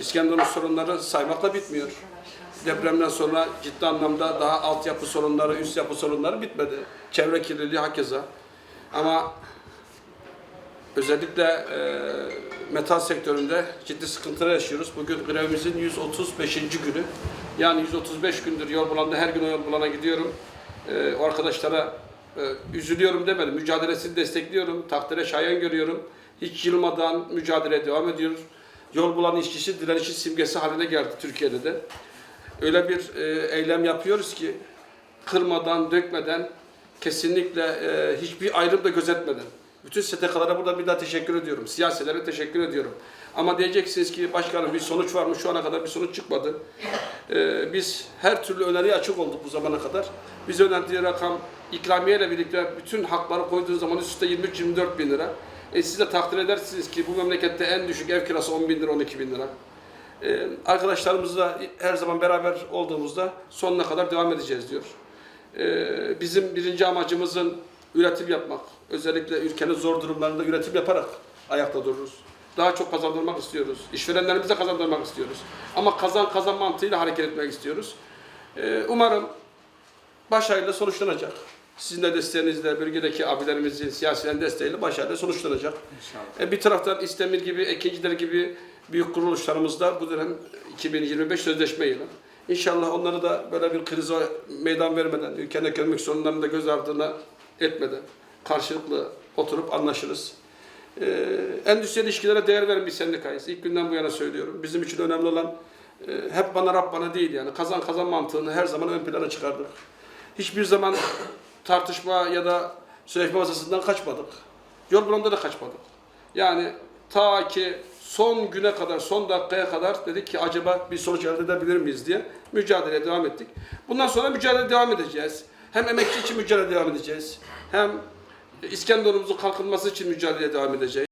İskenderun sorunları saymakla bitmiyor. Depremden sonra ciddi anlamda daha altyapı sorunları, üst yapı sorunları bitmedi. Çevre kirliliği hakeza. Ama özellikle e, metal sektöründe ciddi sıkıntılar yaşıyoruz. Bugün grevimizin 135. günü. Yani 135 gündür yol bulanda her gün o yol bulana gidiyorum. E, o arkadaşlara e, üzülüyorum demedim. Mücadelesini destekliyorum. Takdire şayan görüyorum. Hiç yılmadan mücadeleye devam ediyoruz. Yol bulan işçisi direnişin simgesi haline geldi Türkiye'de de. Öyle bir e, eylem yapıyoruz ki kırmadan, dökmeden, kesinlikle e, hiçbir ayrım da gözetmeden. Bütün STK'lara burada bir daha teşekkür ediyorum. Siyasilere teşekkür ediyorum. Ama diyeceksiniz ki başkanım bir sonuç var mı? Şu ana kadar bir sonuç çıkmadı. E, biz her türlü öneriye açık olduk bu zamana kadar. Biz önerdiği rakam ikramiye ile birlikte bütün hakları koyduğu zaman üst üste 23-24 bin lira. E, siz de takdir edersiniz ki bu memlekette en düşük ev kirası 10 bin lira, 12 bin lira. Ee, arkadaşlarımızla her zaman beraber olduğumuzda sonuna kadar devam edeceğiz diyor. Ee, bizim birinci amacımızın üretim yapmak. Özellikle ülkenin zor durumlarında üretim yaparak ayakta dururuz. Daha çok kazandırmak istiyoruz. İşverenlerimize kazandırmak istiyoruz. Ama kazan kazan mantığıyla hareket etmek istiyoruz. Ee, umarım başarıyla sonuçlanacak. Sizin de desteğinizle, bölgedeki abilerimizin, siyasilerin desteğiyle başarıyla sonuçlanacak. E, bir taraftan İstemir gibi, Ekinciler gibi büyük kuruluşlarımızda bu dönem 2025 sözleşme yılı. İnşallah onları da böyle bir krize meydan vermeden, ülkenin ekonomik sorunlarını da göz ardına etmeden karşılıklı oturup anlaşırız. Ee, endüstriyel ilişkilere değer veren bir sendikayız. İlk günden bu yana söylüyorum. Bizim için önemli olan e, hep bana Rab bana değil yani. Kazan kazan mantığını her zaman ön plana çıkardık. Hiçbir zaman tartışma ya da sözleşme masasından kaçmadık. Yol bulamda da kaçmadık. Yani ta ki son güne kadar, son dakikaya kadar dedik ki acaba bir sonuç elde edebilir miyiz diye mücadeleye devam ettik. Bundan sonra mücadele devam edeceğiz. Hem emekçi için mücadele devam edeceğiz. Hem İskenderun'umuzun kalkınması için mücadeleye devam edeceğiz.